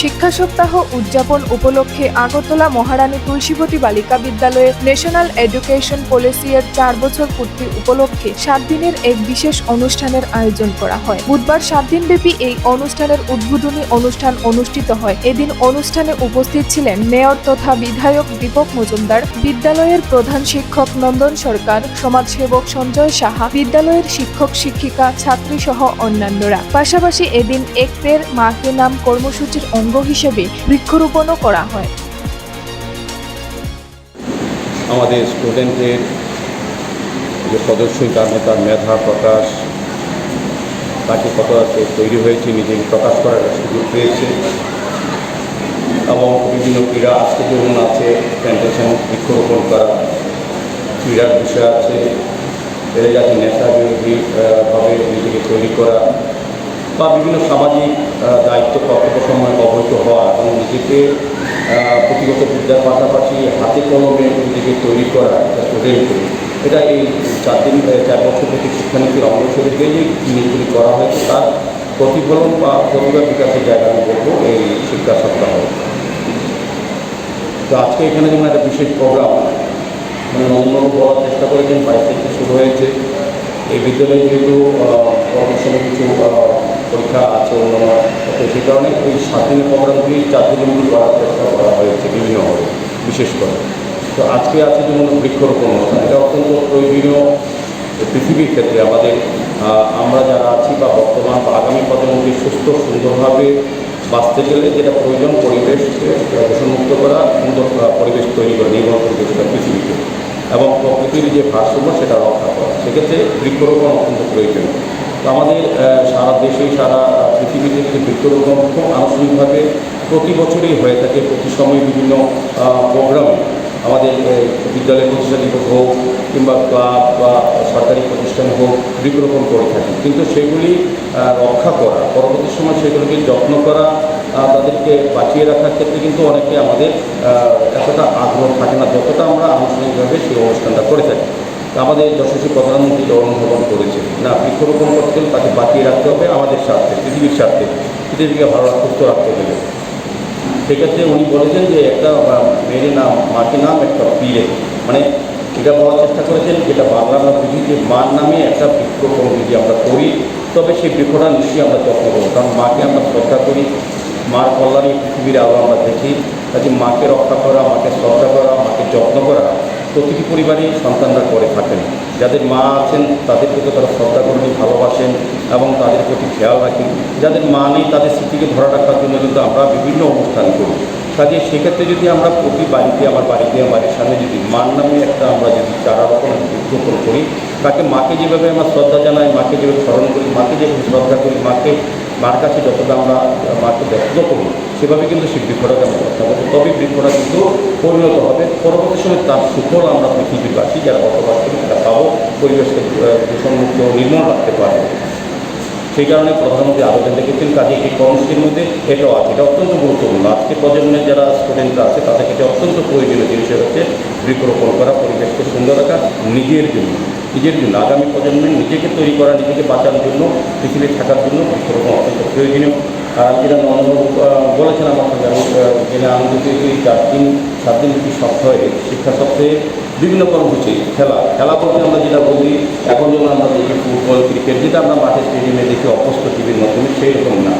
শিক্ষা সপ্তাহ উদযাপন উপলক্ষে আগরতলা মহারানী তুলসীবতী বালিকা বিদ্যালয়ে ন্যাশনাল এডুকেশন পলিসি এর চার বছর পূর্তি উপলক্ষে সাত দিনের এক বিশেষ অনুষ্ঠানের আয়োজন করা হয়। বুধবার সাত দিনব্যাপী এই অনুষ্ঠানের উদ্বোধনী অনুষ্ঠান অনুষ্ঠিত হয়। এদিন অনুষ্ঠানে উপস্থিত ছিলেন মেয়র তথা বিধায়ক দীপক মজুমদার, বিদ্যালয়ের প্রধান শিক্ষক নন্দন সরকার, সমাজসেবক সঞ্জয় সাহা, বিদ্যালয়ের শিক্ষক শিক্ষিকা, ছাত্রী সহ অন্যান্যরা। পাশাপাশি এদিন এক পের মাকে নাম কর্মসূচির অঙ্গ হিসেবে বৃক্ষরোপণও করা হয়। আমাদের স্টুডেন্টের যে প্রদর্শনী তার মেধা, প্রকাশ, তাকে কত তৈরি হয়েছে, নিজেকে প্রকাশ করার সুযোগ পেয়েছে। এবং বিভিন্ন ক্রীড়া আজকে যেমন আছে প্ল্যান্টেশন বৃক্ষরোপণ করা, ক্রীড়ার বিষয় আছে, এদের যাতে নেশা বিরোধীভাবে নিজেকে তৈরি করা বা বিভিন্ন সামাজিক আহ, পুঁথিগত বিদ্যার পাশাপাশি হাতে কলমে নিজেকে তৈরি করা একটা স্টুডেন্টকে এটা এই চার দিন চার বছর থেকে শিক্ষানীতির অঙ্গ হিসেবে যে জিনিসগুলি করা হয়েছে তার প্রতিফলন বা প্রতিভা বিকাশের জায়গা আমি বলব এই শিক্ষা সপ্তাহ। তো আজকে এখানে যেমন একটা বিশেষ প্রোগ্রাম মানে নন্দনবাবু বলার চেষ্টা করেছেন বাইশ থেকে শুরু হয়েছে। এই বিদ্যালয়ে যেহেতু প্রফেশনে কিছু পরীক্ষা আছে অন্যান্য তো সেই কারণে ওই সাত দিনের প্রোগ্রামগুলি চার মধ্যে করার চেষ্টা করা হয়েছে বিভিন্নভাবে বিশেষ করে। তো আজকে আছে যেমন বৃক্ষরোপণ অনুষ্ঠান, এটা অত্যন্ত প্রয়োজনীয় পৃথিবীর ক্ষেত্রে। আমাদের আমরা যারা আছি বা বর্তমান বা আগামী প্রজন্মকে সুস্থ, সুন্দরভাবে বাঁচতে গেলে যেটা প্রয়োজন পরিবেশকে দূষণমুক্ত করা, সুন্দর পরিবেশ তৈরি করা, নির্ভর পরিবেশটা পৃথিবীকে এবং প্রকৃতির যে ভারসাম্য, সেটা রক্ষা করা। সেক্ষেত্রে বৃক্ষরোপণ অত্যন্ত প্রয়োজন তো আমাদের সারা দেশে, সারা পৃথিবীতে কিন্তু বৃক্ষরোপণ আনুষ্ঠানিকভাবে প্রতি বছরই হয়ে থাকে, প্রতি সময় বিভিন্ন প্রোগ্রামে। আমাদের বিদ্যালয় প্রতিষ্ঠান হোক, কিংবা ক্লাব বা সরকারি প্রতিষ্ঠান হোক, বৃক্ষরোপণ করে থাকি। কিন্তু সেগুলি রক্ষা করা, পরবর্তী সময় সেগুলিকে যত্ন করা তাদেরকে বাঁচিয়ে রাখার ক্ষেত্রে কিন্তু অনেকে আমাদের এতটা আগ্রহ থাকে না, যতটা আমরা আনুষ্ঠানিকভাবে সেই অনুষ্ঠানটা করে থাকি। আমাদের যশস্বী প্রধানমন্ত্রী অনুধাবন করেছে। না বৃক্ষরোপণ করতে গেলে তাকে বাঁচিয়ে রাখতে হবে, আমাদের স্বার্থে, পৃথিবীর স্বার্থে। পৃথিবীকে ভালো সুস্থ রাখতে গেলে সেক্ষেত্রে উনি বলেছেন যে একটা মেয়ের নাম, মাকে নাম একটা পীরে। মানে এটা বলার চেষ্টা করেছেন, যেটা বাংলা আমরা বুঝি যে মার নামে একটা বৃক্ষরোপণ যদি আমরা করি, তবে সেই বৃক্ষটা নিশ্চয়ই আমরা যত্ন করব। কারণ মাকে আমরা শ্রদ্ধা করি, মার কল্যাণে পৃথিবীর আলো আমরা দেখি। কাজে মাকে রক্ষা করা, মাকে শ্রদ্ধা করা, মাকে যত্ন প্রতিটি পরিবারেই সন্তানরা করে থাকেন। যাদের মা আছেন, তাদের প্রতি তারা শ্রদ্ধা করেন ভালোবাসেন এবং তাদের প্রতি খেয়াল রাখেন। যাদের মা নেই, তাদের স্মৃতিকে ধরে রাখার জন্য কিন্তু আমরা বিভিন্ন অনুষ্ঠান করি। কাজে সেক্ষেত্রে যদি আমরা প্রতি বাড়িতে, আমার বাড়িতে, আমার সামনে যদি মার নামে একটা আমরা যদি চারা রোপণ বৃক্ষরোপণ করি, তাকে মাকে যেভাবে আমরা শ্রদ্ধা জানাই, মাকে যেভাবে স্মরণ করি, মাকে যেভাবে শ্রদ্ধা করি, মাকে মার কাছে যতটা আমরা মাকে যত্ন করি, সেভাবে কিন্তু সেই বৃক্ষটাকে আমরা রক্ষা করব তবে বৃক্ষটা কিন্তু পরিণত হবে। পরবর্তী সময় তার সুফল আমরা পৃথিবীবাসী যারা বসবাস করি তারা পাবো। পরিবেশকে দূষণমুক্ত নির্মল রাখতে পারব। সেই কারণে প্রধানমন্ত্রী আবেদন রেখেছেন, কাজে এই কর্মসূচির মধ্যে এটাও আছে। এটা অত্যন্ত গুরুত্বপূর্ণ। আজকে প্রজন্মের যারা স্টুডেন্টরা আছে, তাদেরকে এটা অত্যন্ত প্রয়োজনীয় জিনিস হচ্ছে বৃক্ষরোপণ করা, পরিবেশকে সুন্দর রাখা, নিজের জন্য। নিজের জন্য আগামী প্রজন্মের নিজেকে তৈরি করা নিজেকে বাঁচানোর জন্য পৃথিবী থাকার জন্য বৃক্ষরোপণ অত্যন্ত প্রয়োজনীয়। যেটা আহ, বলেছেন আমার সঙ্গে আমি আনন্দিত এই চার দিন সাত দিন কি সপ্তাহে শিক্ষা সপ্তাহে বিভিন্ন কর্মসূচি খেলা। খেলা বলতে আমরা যেটা বলি এখন যেমন আমরা দেখি ফুটবল ক্রিকেট যেটা আমরা মাঠে স্টেডিয়ামে দেখি অপস্ত টিভির মাধ্যমে সেই রকম না।